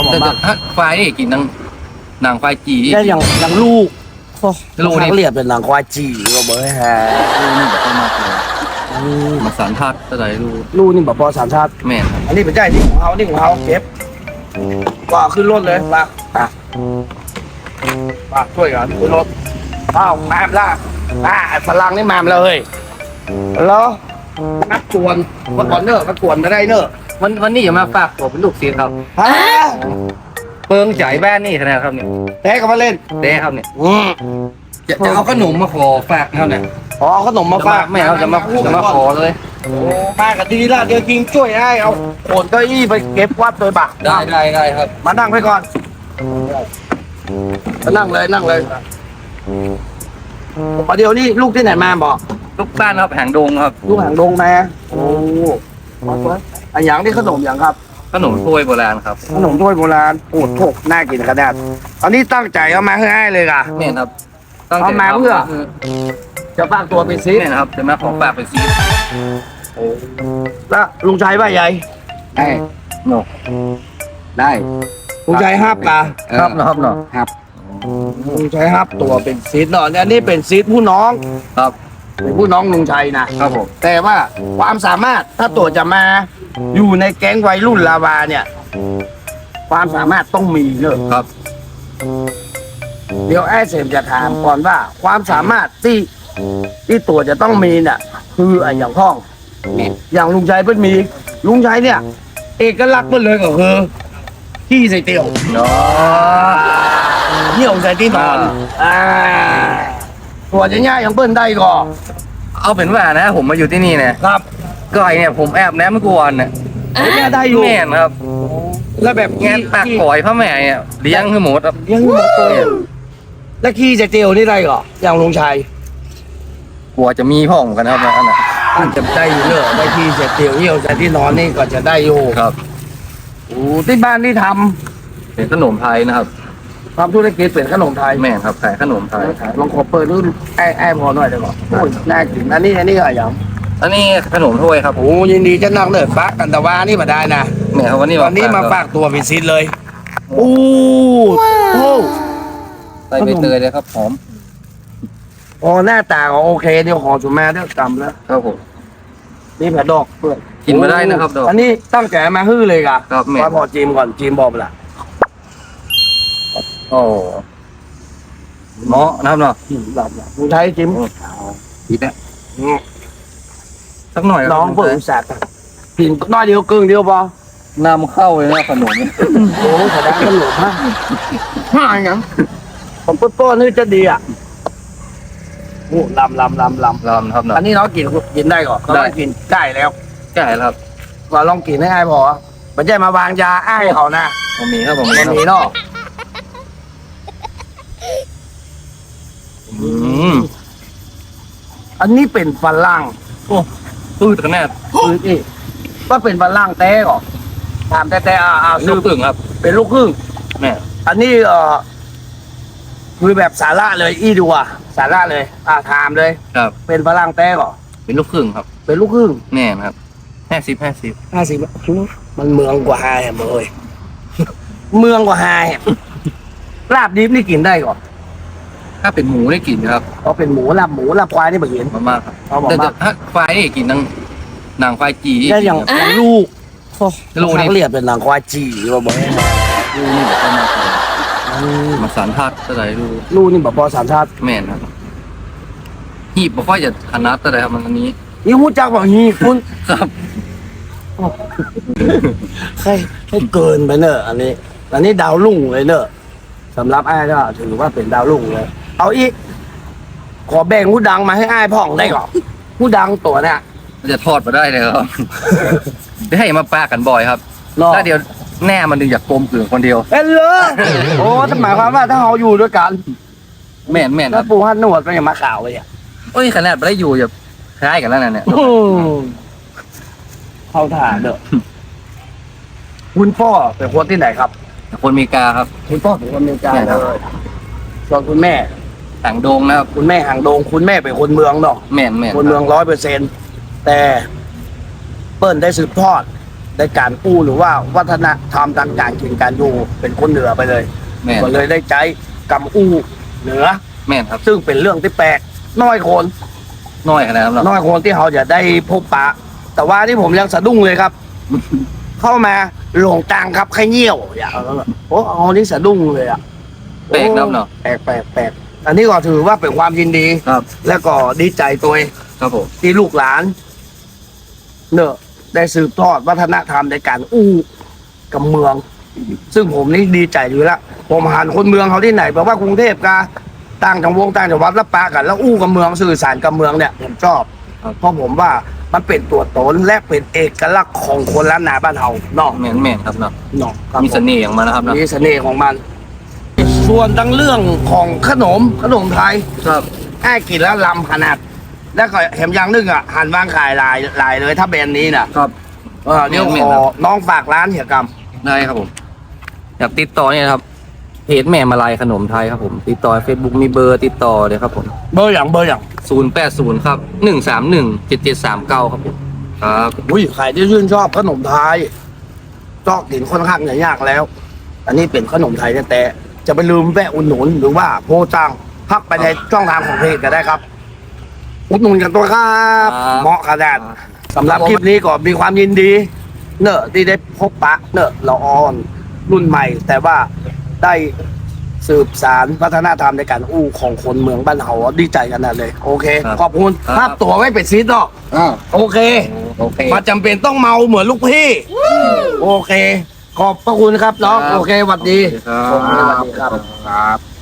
เขาบอกแต่ว่าถ้าควายนี่กินนังหนังควายจีแค่อย่างอย่างลูกโอ้ลูกนี่ เขาเรียกเป็นหนังควายจีก็บอกให้ฮะลูกนี่แบบมากเลยอืมมาสารทัดเท่าไหร่ลูกลูกนี่แบบพอสามชาติ แม่นครับอันนี้เป็นใจที่ของเขานี่ของเขาเก็บว่าขึ้นรถเลยปากปากปากช่วยกันขึ้นรถอ้าวแมมละอ่าไอ้ฝรั่งนี่แมมเลยแล้วนักกวนมาก่อนเนอะมากวนไม่ได้เนอะ วันวันนี้อย่ามาฝากตัวเป็นลูกศิษย์ครับ ฮะเปิงจ่ายแบ้านนี่ขนาดครับเนี่ยแพ้กันมาเล่นเด้ครับเนี่ยอืมจะจะเอาขนมมาขอฝากเขาเนี่ยอ๋อขนมมาฝากไม่เอาจะมาจะมาขอเลยโอ้มากันดีละเดี๋ยวกิงช่วยให้เอาโขนเก้าอี้ไปเก็บวัดโดยบักได้ได้ได้ครับ มานั่งไปก่อนมานั่งเลยนั่งเลยประเดี๋ยวนี้ลูกที่ไหนมาบอกลูกบ้านครับหางดงครับ ลูกหางดงนะโอ้อั นอย่างที่ขนมอย่างครับ ขนมถ้วยโบราณครับขนมถ้วยโบราณโอ้โถกน่ากินขนาดอันนี้ตั้งใจเอามาให้ให้เลยก่ะแม่นครับตั้งใจเอามาเพื่อจะฝากตัวเป็นซิแม่นครับจะมาขอฝากเป็นซีแล้วลุงชัยว่าใหญ่ได้เนาะได้ลุงชัยห้าบกะครับเนาะครับเนาะลุงชัยห้าบตัวเป็นซีดเนาะอันนี้เป็นซีดผู้น้องครับเป็นผู้น้องลุงชัยนะครับผมแต่ว่าความสามารถถ้าตัวจะมา อยู่ในแก๊งวัยรุ่นลาวาเนี่ย ความสามารถต้องมีเนอะครับ เดี๋ยวไอ้เสมจะถามก่อนว่า ความสามารถที่ที่ตัวจะต้องมีเนี่ยคือไอ้อย่างพ่อง อย่างลุงชัยเพิ่นมี ลุงชัยเนี่ย เอกลักษณ์เพิ่นเลยก็คือขี้ใส่เตียวเนาะเหี่ยวใส่ที่นอนอ่าตัวจะง่ายอย่างเปิ้นได้ก็เอาเป็นว่านะ ผมมาอยู่ที่นี่เนี่ยครับ ก่อยเนี่ยผมแอบแนมเมื่อก่อนเนี่ยแม่ได้อยู่แม่นครับ แล้วแบบงานปากก่อยพระแม่เนี่ยเลี้ยงให้หมดครับเลี้ยงหมดตัวแล้วขี้ใส่เตียวนี่ได้ก็อย่างลุงชัยกลัวจะมีพ่องกันครับอันนั้นอาจจะได้อยู่เนอะได้ขี้ใส่เตียวเหี่ยวใส่ที่นอนนี่ก็จะได้อยู่ครับโอ้ที่บ้านที่ทำเป็นขนมไทยนะครับทำธุรกิจเป็นขนมไทยแม่นครับขายขนมไทยลองขอเปิดรุ่นไอ้ไอ้พอหน่อยได้ป่ะโอ้ยน่ากินอันนี้อันนี้อะไรอย่าง อันนี้ขนมถ้วยครับโอ้ยินดีจะนั่งเนิร์ดฟักกันแต่ว่านี่มาได้นะเนี่ยครับวันนี้วันนี้มาฝากตัวเป็นซิดเลยโอ้โหใส่ใบเตยเลยครับหอมโอ้หน้าตาก็โอเคเดี๋ยวขอจุมาเดี๋ยวกำแล้วครับผมนี่แผ่ดอกเพื่อนกินมาได้นะครับดอกอันนี้ตั้งใจมาฮื้อเลยกะครับแม่ว่าพอจีมก่อนจีมบอกไปละโอ้เหมาะนะครับเนาะอืมหลับละมึงใช้จิมดีแล้ว สักหน่อยครับน้องเปิดแสบกินน้อยเดียวกึ่งเดียวพอนำเข้าเลยนะขนมโอ้แสดงกันหลุดฮะห่าอย่างผมเปิ้ลๆนี่จะดีอะโอ้ลำลำลำลำลำนะครับเนาะอันนี้เรากินกินได้ก่อนได้เรากินได้แล้วใช่ครับเราลองกินให้ไอ้พอไม่ใช่มาวางยาไอ้เขานะผมมีครับผมมันมีเนาะอืมอันนี้เป็นฝรั่ง พืชกันแน่คืออีว่าเป็นฝรั่งแต้ก่อนถามแต่แต่อ่าอ่าลูซื้อกตึงครับเป็นลูกครึ่งแม่อันนี้เอ่อคือแบบสาระเลย อีดูอะสาระเลยอ่าถามเลย ครับ เป็นฝรั่งแต้ก่อนเป็นลูกครึ่งครับ เป็นลูกครึ่งแน่นะครับห้าสิบห้าสิบห้าสิบมันเมืองกว่าไฮแฮมเลยเมืองกว่าไฮแฮมลาบดิบนี่กินได้ก่อน ถ้าเป็นหมูได้กลิ่นครับเพราะเป็นหมูลาบหมูลาบควายนี่บ่เห็น มามากครับเอาบอกแต่มาถ้าควายนี่กินนังหนังควายจีแค่อย่างอย่างลูกลูกนี่เขาเรียกเป็นหนังควายจีว่าบอกให้มาลูกนี่แบบมากเลยมาสารทัดเท่าไหร่ลูกลูกนี่แบบพอสามชาติแม่นครับหีบบ่ค่อยจะถนัดเท่าไหร่ครับมันอันนี้ นี่หูจักบอกฮีคุณครับให้ให้เกินไปเนอะอันนี้ อันนี้ดาวรุ่งเลยเนอะสำหรับไอ้ายก็ถือว่าเป็นดาวรุ่งเลย เอาอีก ขอแบ่งหูดังมาให้ไอ้ายพ่องได้ก่อนหูดังตัวเนี่ยมันจะทอดมาได้เลยครับ ได้ให้มาปากันบ่อยครับรอถ้าเดียวแน่มันดึงอยากกลมกลืนคนเดียว เอ้ยเลยโอ้ถ้าหมายความว่าถ้าเราอยู่ด้วยกันแม่นแม่นคแล้รัวบปูฮันหนวดก็ยังมาข่าวเลยอะโอ้ยขนาดไม่ได้อยู่แบบคล้ายกันแล้วนะเนี่ยอืมเข้าถ่าเด้อคุณพ่อเป็นคนที่ไหนครับ คนอเมริกาครับ คุณพ่อเป็นคนอเมริกาใช่ครับเลยส่วนคุณแม่ ต่างโดงนะครับคุณแม่หางโดง คุณแม่เป็นคนเมืองเนาะแม่นแม่นคนเมืองร้อยเปอร์เซ็นแต่เปิ้ลได้สืบทอดในการอู้หรือว่าวัฒนธรรมทางการกินการอยู่เป็นคนเหนือไปเลยแม่นก็เลยได้ใช้กำอู้เหนือ แม่นครับซึ่งเป็นเรื่องที่แปลกน้อยคนน้อยขนาดนั้นเนาะน้อยคนที่เขาจะได้พบปะ แต่ว่าที่ผมยังสะดุ้งเลยครับ เข้ามาหลงตังครับใครเงี้ยวอย่างนั้นอะโอ้เอานี่สะดุ้งเลยอะแปลกนะเนาะแปลกแปลกแปลก อันนี้ก็ถือว่าเป็นความยินดี ครับ แล้วก็ดีใจตัวเองครับผมที่ลูกหลาน เนอะได้สืบทอดวัฒนธรรมในการอู้กับเมือง ซึ่งผมนี่ดีใจอยู่แล้วผมหันคนเมืองเขาที่ไหนแปลว่ากรุงเทพกาต่างจังหวงต่างจังหวัดแล้วปากันแล้วอู้กับเมืองสื่อสารกับเมืองเนี่ยผมชอบเพราะผมว่ามันเป็นตัวตนและเป็นเอกลักษณ์ของคนล้านนาบ้านเฮาเนาะแม่นแม่นครับเนาะเนาะครับมีเสน่ห์อย่างมันนะครับเนาะมีเสน่ห์ของมัน ส่วนทั้งเรื่องของขนมขนมไทยครับแอ้กินแล้วลำขนาด แล้วก็แถมอยังนึงอะหันวางขายลายลายเลยถ้าแบรนด์นี้นะครับ เออเดี๋ยวแม่ขนอๆครับน้องฝากร้านเหี่ยกรรมได้ครับผม อยากติดต่อเนี่ยนะครับเพจแม่มาลายขนมไทยครับผม ติดต่อเฟซบุ๊กมีเบอร์ติดต่อเลยครับผมเบอร์อย่างเบอร์อย่างศูนย์แปดศูนย์ครับหนึ่งสามหนึ่งเจ็ดเจ็ดสามเก้าครับผมครับอุ้ยใครที่ชื่นชอบขนมไทยชอบกินค่อนข้างจะยากแล้ว อันนี้เป็นขนมไทยแต่ๆ จะไปลืมแวะอุดหนุนหรือว่าโพจังพักไปในช่องทางของเพจก็ได้ครับ อุดหนุนกันตัวครับ เหมาะขนาดสำหรับคลิปนี้ก็มีความยินดี เนอะที่ได้พบปะเนอะละออนรุ่นใหม่ แต่ว่าได้สืบสารวัฒนธรรมในการอู้ของคนเมืองบ้านเฮาดีใจกันนะเลย โอเคขอบคุณภาพตัวไม่เป็นซีดหรอกอ่าโอเค โอเค มาจำเป็นต้องเมาเหมือนลูกพี่ โอเค ขอบพระคุณครับน้องครับโอเคสวัสดีครับโอเคสวัสดี ครับ ครับ